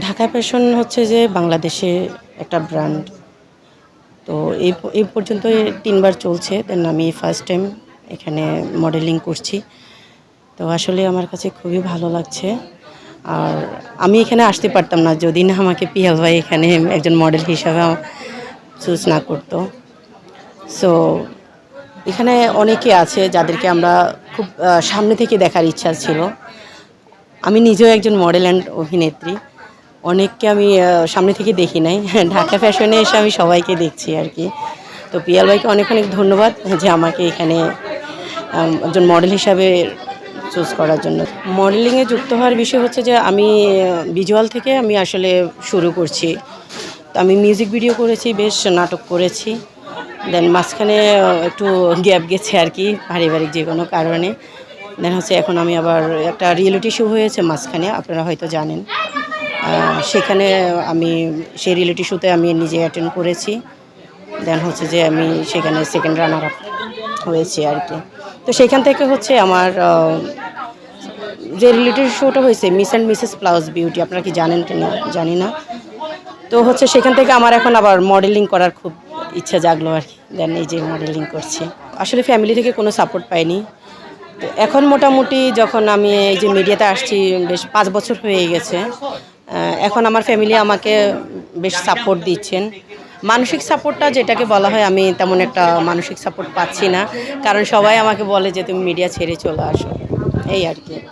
Dhaka fashion হচ্ছে যে বাংলাদেশে একটা ব্র্যান্ড। তো এই এই পর্যন্ত তিনবার চলছে দেন আমি ফার্স্ট টাইম এখানে মডেলিং করছি। তো আসলে আমার কাছে খুবই ভালো লাগছে। আর আমি এখানে আসতে পারতাম না, যদি না আমাকে পিয়াল ভাই এখানে একজন মডেল হিসাবে চুজ না করতো। সো এখানে অনেকে আছে যাদেরকে আমরা খুব সামনে থেকে দেখার ইচ্ছা ছিল। আমি নিজেও একজন মডেল অ্যান্ড অভিনেত্রী। অনেককে আমি সামনে থেকে দেখি নাই। ঢাকা ফ্যাশনে এসে আমি সবাইকে দেখছি আর কি। তো পিয়াল ভাইকে অনেক অনেক ধন্যবাদ যে আমাকে এখানে একজন মডেল হিসাবে চুজ করার জন্য। মডেলিংয়ে যুক্ত হওয়ার বিষয় হচ্ছে যে আমি ভিজুয়াল থেকে আমি আসলে শুরু করছি। তো আমি মিউজিক ভিডিও করেছি, বেশ নাটক করেছি। দেন মাঝখানে একটু গ্যাপ গেছে আর কি, পারিবারিক যে কোনো কারণে। দেন হচ্ছে এখন আমি আবার একটা রিয়েলিটি শো হয়েছে মাঝখানে, আপনারা হয়তো জানেন। সেখানে আমি, সেই রিয়েলিটি শোতে আমি নিজে অ্যাটেন্ড করেছি। দেন হচ্ছে যে আমি সেখানে সেকেন্ড রানার আপ হয়েছি আর কি। তো সেখান থেকে হচ্ছে আমার যে রিয়েলিটি শোটা হয়েছে মিস অ্যান্ড মিসেস প্লাউজ বিউটি আপনারা কি জানেন কি না? জানি না। তো হচ্ছে সেখান থেকে আমার এখন আবার মডেলিং করার খুব ইচ্ছা জাগলো আর কি। দেন এই যে মডেলিং করছি। আসলে ফ্যামিলি থেকে কোনো সাপোর্ট পাইনি। তো এখন মোটামুটি যখন আমি এই যে মিডিয়াতে আসছি, বেশ পাঁচ বছর হয়ে গেছে। এখন আমার ফ্যামিলি আমাকে বেশ সাপোর্ট দিচ্ছেন। মানসিক সাপোর্টটা যেটাকে বলা হয়, আমি তেমন একটা মানসিক সাপোর্ট পাচ্ছি না। কারণ সবাই আমাকে বলে যে, তুমি মিডিয়া ছেড়ে চলে আসো। এই আর কি।